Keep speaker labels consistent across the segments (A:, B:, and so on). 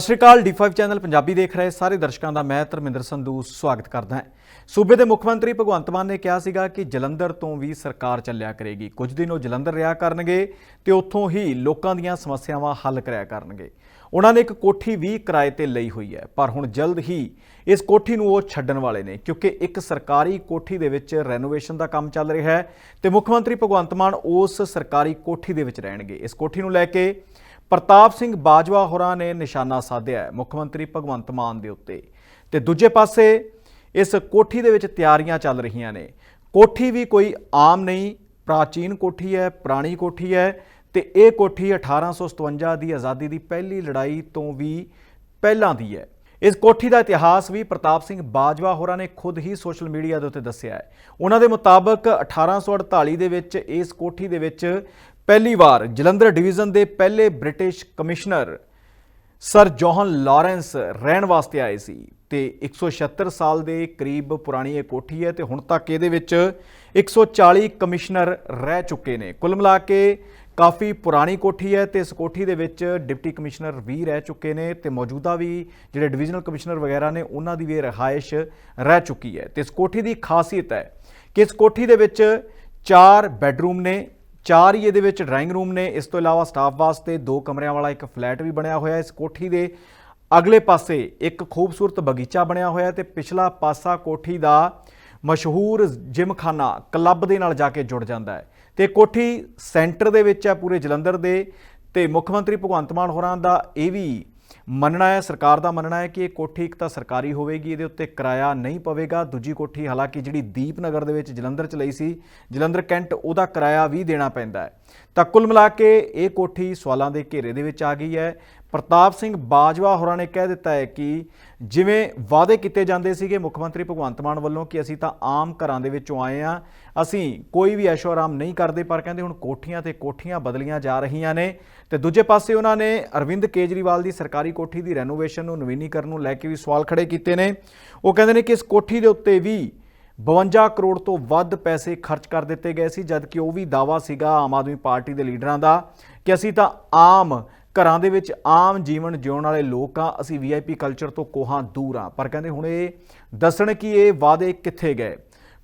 A: ਸਤਿ ਸ਼੍ਰੀ ਅਕਾਲ D5 channel Punjabi ਦੇਖ ਰਹੇ ਸਾਰੇ ਦਰਸ਼ਕਾਂ ਦਾ ਮੈਂ ਧਰਮਿੰਦਰ ਸੰਧੂ ਸਵਾਗਤ ਕਰਦਾ ਹਾਂ। ਸੂਬੇ ਦੇ ਮੁੱਖ ਮੰਤਰੀ ਭਗਵੰਤ ਮਾਨ ਨੇ ਕਿਹਾ ਸੀਗਾ ਕਿ ਜਲੰਧਰ ਤੋਂ ਵੀ ਸਰਕਾਰ ਚੱਲਿਆ ਕਰੇਗੀ। ਕੁਝ ਦਿਨ ਉਹ ਜਲੰਧਰ ਰਿਹਾ ਕਰਨਗੇ ਤੇ ਉੱਥੋਂ ਹੀ ਲੋਕਾਂ ਦੀਆਂ ਸਮੱਸਿਆਵਾਂ ਹੱਲ ਕਰਿਆ ਕਰਨਗੇ। ਉਹਨਾਂ ਨੇ ਇੱਕ ਕੋਠੀ ਵੀ ਕਿਰਾਏ ਤੇ ਲਈ ਹੋਈ ਹੈ, ਪਰ ਹੁਣ ਜਲਦ ਹੀ ਇਸ ਕੋਠੀ ਨੂੰ ਉਹ ਛੱਡਣ ਵਾਲੇ ਨੇ, ਕਿਉਂਕਿ ਇੱਕ ਸਰਕਾਰੀ ਕੋਠੀ ਦੇ ਵਿੱਚ ਰੈਨੋਵੇਸ਼ਨ ਦਾ ਕੰਮ ਚੱਲ ਰਿਹਾ ਹੈ ਤੇ ਮੁੱਖ ਮੰਤਰੀ ਭਗਵੰਤ ਮਾਨ ਉਸ ਸਰਕਾਰੀ ਕੋਠੀ ਦੇ ਵਿੱਚ ਰਹਿਣਗੇ। ਇਸ ਕੋਠੀ ਨੂੰ ਲੈ ਕੇ ਪ੍ਰਤਾਪ ਸਿੰਘ ਬਾਜਵਾ ਹੋਰਾਂ ਨੇ ਨਿਸ਼ਾਨਾ ਸਾਧਿਆ ਮੁੱਖ ਮੰਤਰੀ ਭਗਵੰਤ ਮਾਨ ਦੇ ਉੱਤੇ। ਤੇ ਦੂਜੇ ਪਾਸੇ ਇਸ ਕੋਠੀ ਦੇ ਵਿੱਚ ਤਿਆਰੀਆਂ ਚੱਲ ਰਹੀਆਂ ਨੇ। ਕੋਠੀ ਵੀ ਕੋਈ ਆਮ ਨਹੀਂ, ਪ੍ਰਾਚੀਨ ਕੋਠੀ ਹੈ, ਪੁਰਾਣੀ ਕੋਠੀ ਹੈ ਤੇ ਇਹ ਕੋਠੀ 1857 ਦੀ ਆਜ਼ਾਦੀ ਦੀ ਪਹਿਲੀ ਲੜਾਈ ਤੋਂ ਵੀ ਪਹਿਲਾਂ ਦੀ ਹੈ। ਇਸ ਕੋਠੀ ਦਾ ਇਤਿਹਾਸ ਵੀ ਪ੍ਰਤਾਪ ਸਿੰਘ ਬਾਜਵਾ ਹੋਰਾਂ ਨੇ ਖੁਦ ਹੀ ਸੋਸ਼ਲ ਮੀਡੀਆ ਦੇ ਉੱਤੇ ਦੱਸਿਆ ਹੈ। ਉਹਨਾਂ ਦੇ ਮੁਤਾਬਕ 1848 ਦੇ ਵਿੱਚ ਇਸ ਕੋਠੀ ਦੇ ਵਿੱਚ ਪਹਿਲੀ ਵਾਰ ਜਲੰਧਰ ਡਿਵੀਜ਼ਨ ਦੇ ਪਹਿਲੇ British commissioner sir John Lawrence ਰਹਿਣ ਵਾਸਤੇ ਆਏ ਸੀ ਤੇ 176 ਸਾਲ ਦੇ ਕਰੀਬ ਪੁਰਾਣੀ ਇਹ ਕੋਠੀ ਹੈ ਤੇ ਹੁਣ ਤੱਕ ਇਹਦੇ ਵਿੱਚ 140 ਕਮਿਸ਼ਨਰ ਰਹਿ ਚੁੱਕੇ ਨੇ। ਕੁੱਲ ਮਿਲਾ ਕੇ ਕਾਫੀ ਪੁਰਾਣੀ ਕੋਠੀ ਹੈ ਤੇ ਇਸ ਕੋਠੀ ਦੇ ਵਿੱਚ ਡਿਪਟੀ ਕਮਿਸ਼ਨਰ ਵੀ ਰਹਿ ਚੁੱਕੇ ਨੇ ਤੇ ਮੌਜੂਦਾ ਵੀ ਜਿਹੜੇ ਡਿਵੀਜ਼ਨਲ ਕਮਿਸ਼ਨਰ ਵਗੈਰਾ ਨੇ ਉਹਨਾਂ ਦੀ ਵੀ ਰਿਹਾਇਸ਼ ਰਹਿ ਚੁੱਕੀ ਹੈ। ਤੇ ਇਸ ਕੋਠੀ ਦੀ ਖਾਸੀਅਤ ਹੈ ਕਿ ਇਸ ਕੋਠੀ ਦੇ ਵਿੱਚ ਚਾਰ ਬੈੱਡਰੂਮ ਨੇ ਚਾਰ ਹੀ ਇਹਦੇ ਵਿੱਚ ਡਰਾਇੰਗ ਰੂਮ ਨੇ। ਇਸ ਤੋਂ ਇਲਾਵਾ ਸਟਾਫ ਵਾਸਤੇ ਦੋ ਕਮਰਿਆਂ ਵਾਲਾ ਇੱਕ ਫਲੈਟ ਵੀ ਬਣਿਆ ਹੋਇਆ ਹੈ। ਇਸ ਕੋਠੀ ਦੇ ਅਗਲੇ ਪਾਸੇ ਇੱਕ ਖੂਬਸੂਰਤ ਬਗੀਚਾ ਬਣਿਆ ਹੋਇਆ ਹੈ ਤੇ ਪਿਛਲਾ ਪਾਸਾ ਕੋਠੀ ਦਾ ਮਸ਼ਹੂਰ ਜਿਮਖਾਨਾ ਕਲੱਬ ਦੇ ਨਾਲ ਜਾ ਕੇ ਜੁੜ ਜਾਂਦਾ ਹੈ। ਤੇ ਕੋਠੀ ਸੈਂਟਰ ਦੇ ਵਿੱਚ ਹੈ ਪੂਰੇ ਜਲੰਧਰ ਦੇ। ਤੇ ਮੁੱਖ ਮੰਤਰੀ ਭਗਵੰਤ ਮਾਨ ਹੋਰਾਂ ਦਾ ਇਹ ਵੀ ਮੰਨਣਾ ਹੈ, ਸਰਕਾਰ ਦਾ ਮੰਨਣਾ ਹੈ ਕਿ ਇਹ ਕੋਠੀ ਇੱਕ ਤਾਂ ਸਰਕਾਰੀ ਹੋਵੇਗੀ, ਇਹਦੇ ਉੱਤੇ ਕਿਰਾਇਆ ਨਹੀਂ ਪਵੇਗਾ। ਦੂਜੀ ਕੋਠੀ ਹਾਲਾਂਕਿ ਜਿਹੜੀ ਦੀਪਨਗਰ ਦੇ ਵਿੱਚ ਜਲੰਧਰ ਚ ਲਈ ਸੀ, ਜਲੰਧਰ ਕੈਂਟ ਉਹਦਾ ਕਿਰਾਇਆ ਵੀ ਦੇਣਾ ਪੈਂਦਾ ਹੈ। ਤਾਂ ਕੁੱਲ ਮਿਲਾ ਕੇ ਇਹ ਕੋਠੀ ਸਵਾਲਾਂ ਦੇ ਘੇਰੇ ਦੇ ਵਿੱਚ ਆ ਗਈ ਹੈ। ਪ੍ਰਤਾਪ ਸਿੰਘ ਬਾਜਵਾ ਹੋਰਾਂ ਨੇ ਕਹਿ ਦਿੱਤਾ ਹੈ ਕਿ ਜਿਵੇਂ ਵਾਅਦੇ ਕੀਤੇ ਜਾਂਦੇ ਸੀਗੇ ਮੁੱਖ ਮੰਤਰੀ ਭਗਵੰਤ ਮਾਨ ਵੱਲੋਂ ਕਿ ਅਸੀਂ ਤਾਂ ਆਮ ਘਰਾਂ ਦੇ ਵਿੱਚੋਂ ਆਏ ਆ ਅਸੀਂ ਕੋਈ ਵੀ ਐਸ਼ੋ ਆਰਾਮ ਨਹੀਂ ਕਰਦੇ, ਪਰ ਕਹਿੰਦੇ ਹੁਣ ਕੋਠੀਆਂ ਤੇ ਕੋਠੀਆਂ ਬਦਲੀਆਂ ਜਾ ਰਹੀਆਂ ਨੇ। ਤੇ ਦੂਜੇ ਪਾਸੇ ਉਹਨਾਂ ਨੇ ਅਰਵਿੰਦ ਕੇਜਰੀਵਾਲ ਦੀ ਸਰਕਾਰੀ ਕੋਠੀ ਦੀ ਰੈਨੋਵੇਸ਼ਨ ਨੂੰ, ਨਵੀਨੀਕਰਨ ਨੂੰ ਲੈ ਕੇ ਵੀ ਸਵਾਲ ਖੜੇ ਕੀਤੇ ਨੇ। ਉਹ ਕਹਿੰਦੇ ਨੇ ਕਿ ਇਸ ਕੋਠੀ ਦੇ ਉੱਤੇ ਵੀ 52 ਕਰੋੜ ਤੋਂ ਵੱਧ ਪੈਸੇ ਖਰਚ ਕਰ ਦਿੱਤੇ ਗਏ ਸੀ, ਜਦਕਿ ਉਹ ਵੀ ਦਾਵਾ ਸੀਗਾ ਆਮ ਆਦਮੀ ਪਾਰਟੀ ਦੇ ਲੀਡਰਾਂ ਦਾ ਕਿ ਅਸੀਂ ਤਾਂ ਆਮ ਘਰਾਂ ਦੇ ਵਿੱਚ ਆਮ ਜੀਵਨ ਜਿਉਣ ਵਾਲੇ ਲੋਕ ਆ ਅਸੀਂ ਵੀਆਈਪੀ ਕਲਚਰ ਤੋਂ ਕੋਹਾਂ ਦੂਰ ਆ। ਪਰ ਕਹਿੰਦੇ ਹੁਣ ਇਹ ਦੱਸਣ ਕਿ ਇਹ ਵਾਅਦੇ ਕਿੱਥੇ ਗਏ?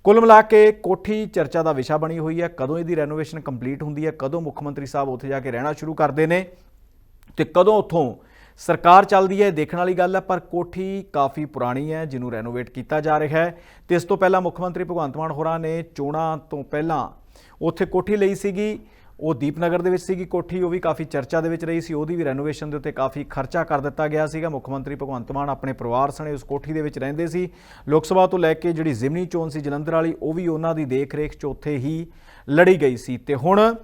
A: ਕੁੱਲ ਮਿਲਾ ਕੇ ਕੋਠੀ ਚਰਚਾ ਦਾ ਵਿਸ਼ਾ ਬਣੀ ਹੋਈ ਹੈ। ਕਦੋਂ ਇਹਦੀ ਰੈਨੋਵੇਸ਼ਨ ਕੰਪਲੀਟ ਹੁੰਦੀ ਹੈ? ਕਦੋਂ ਮੁੱਖ ਮੰਤਰੀ ਸਾਹਿਬ ਉੱਥੇ ਜਾ ਕੇ ਰਹਿਣਾ ਸ਼ੁਰੂ ਕਰਦੇ ਨੇ? ਤੇ ਕਦੋਂ ਉੱਥੋਂ ਸਰਕਾਰ ਚੱਲਦੀ ਹੈ? ਦੇਖਣ ਵਾਲੀ ਗੱਲ ਹੈ, ਪਰ ਕੋਠੀ ਕਾਫੀ ਪੁਰਾਣੀ ਹੈ, ਜਿਹਨੂੰ ਰੈਨੋਵੇਟ ਕੀਤਾ ਜਾ ਰਿਹਾ ਹੈ। ਤੇ ਇਸ ਤੋਂ ਪਹਿਲਾਂ ਮੁੱਖ ਮੰਤਰੀ ਭਗਵੰਤ ਮਾਨ ਹੋਰਾਂ ਨੇ ਚੋਣਾਂ ਤੋਂ ਪਹਿਲਾਂ ਉੱਥੇ ਕੋਠੀ ਲਈ ਸੀਗੀ। ਉਹ ਦੀਪਨਗਰ ਦੇ ਵਿੱਚ ਸੀਗੀ, ਕੋਠੀ, ਉਹ ਵੀ ਕਾਫੀ ਚਰਚਾ ਦੇ ਵਿੱਚ ਰਹੀ ਸੀ, ਉਹਦੀ ਵੀ ਰੈਨੋਵੇਸ਼ਨ ਦੇ ਉੱਤੇ ਕਾਫੀ ਖਰਚਾ ਕਰ ਦਿੱਤਾ ਗਿਆ ਸੀਗਾ। ਮੁੱਖ ਮੰਤਰੀ ਭਗਵੰਤ ਮਾਨ ਆਪਣੇ ਪਰਿਵਾਰ ਸਣੇ ਉਸ ਕੋਠੀ ਦੇ ਵਿੱਚ ਰਹਿੰਦੇ ਸੀ। ਲੋਕ ਸਭਾ ਤੋਂ ਲੈ ਕੇ ਜਿਹੜੀ ਜ਼ਿਮਨੀ ਚੋਣ ਸੀ, ਜਲੰਧਰ ਵਾਲੀ, ਉਹ ਵੀ ਉਹਨਾਂ ਦੀ ਦੇਖ-ਰੇਖ 'ਚ ਉੱਥੇ ਹੀ ਲੜੀ ਗਈ ਸੀ। ਤੇ ਹੁਣ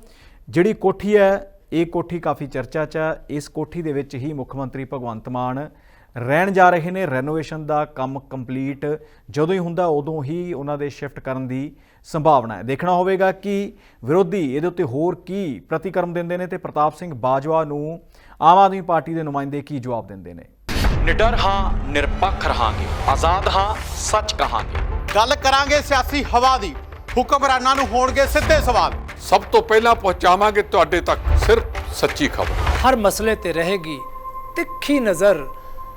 A: ਜਿਹੜੀ ਕੋਠੀ ਹੈ, ਇਹ ਕੋਠੀ ਕਾਫੀ ਚਰਚਾ 'ਚ ਹੈ। ਇਸ ਕੋਠੀ ਦੇ ਵਿੱਚ ਹੀ ਮੁੱਖ ਮੰਤਰੀ ਭਗਵੰਤ ਮਾਨ ਰਹਿਣ ਜਾ ਰਹੇ ਨੇ ਰੈਨੋਵੇਸ਼ਨ ਦਾ ਕੰਮ ਕੰਪਲੀਟ ਜਦੋਂ ਹੀ ਹੁੰਦਾ ਉਦੋਂ ਹੀ ਉਹਨਾਂ ਦੇ ਸ਼ਿਫਟ ਕਰਨ ਦੀ ਸੰਭਾਵਨਾ ਹੈ। ਦੇਖਣਾ ਹੋਵੇਗਾ ਕਿ ਵਿਰੋਧੀ ਇਹਦੇ ਉੱਤੇ ਹੋਰ ਕੀ ਪ੍ਰਤੀਕਰਮ ਦਿੰਦੇ ਨੇ ਤੇ ਪ੍ਰਤਾਪ ਸਿੰਘ ਬਾਜਵਾ ਨੂੰ ਆਮ ਆਦਮੀ ਪਾਰਟੀ ਦੇ ਨੁਮਾਇੰਦੇ ਕੀ ਜਵਾਬ ਦਿੰਦੇ ਨੇ?
B: ਨਿਡਰ ਹਾਂ ਨਿਰਪੱਖ ਰਹਾਂਗੇ। ਆਜ਼ਾਦ ਹਾਂ ਸੱਚ ਕਹਾਂਗੇ।
C: ਗੱਲ ਕਰਾਂਗੇ ਸਿਆਸੀ ਹਵਾ ਦੀ। ਹੁਕਮਰਾਨਾਂ ਨੂੰ ਹੋਣਗੇ ਸਿੱਧੇ ਸਵਾਲ।
D: ਸਭ ਤੋਂ ਪਹਿਲਾਂ ਪਹੁੰਚਾਵਾਂਗੇ ਤੁਹਾਡੇ ਤੱਕ ਸਿਰਫ ਸੱਚੀ ਖਬਰ।
E: ਹਰ ਮਸਲੇ ਤੇ ਰਹੇਗੀ ਤਿੱਖੀ ਨਜ਼ਰ